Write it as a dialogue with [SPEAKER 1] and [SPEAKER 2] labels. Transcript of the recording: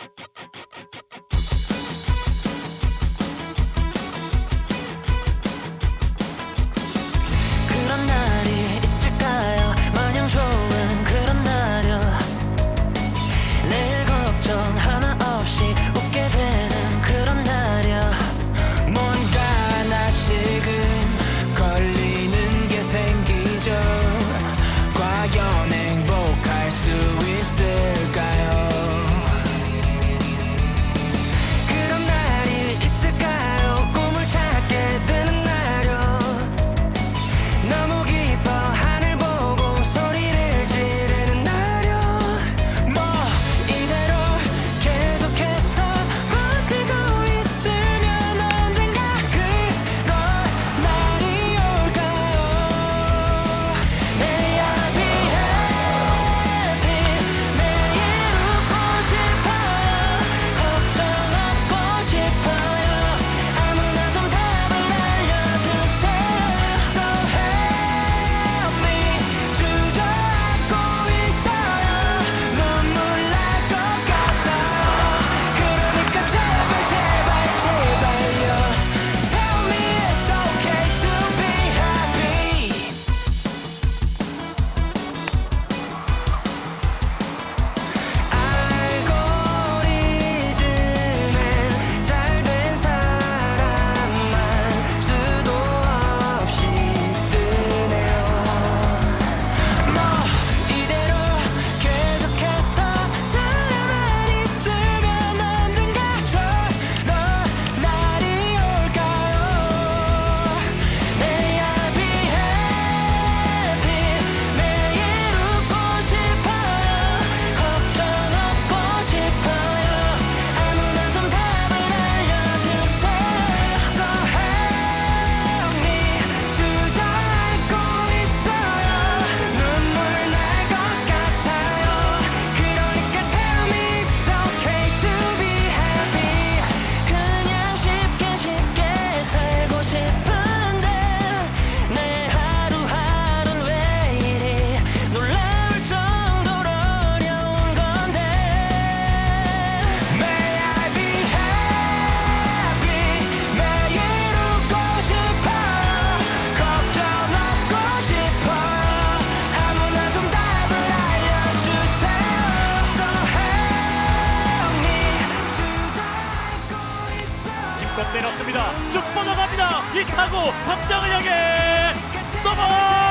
[SPEAKER 1] Thank you. 내렸습니다. 쭉 뻗어갑니다. 이 타고 담장을 향해 넘어갑니다.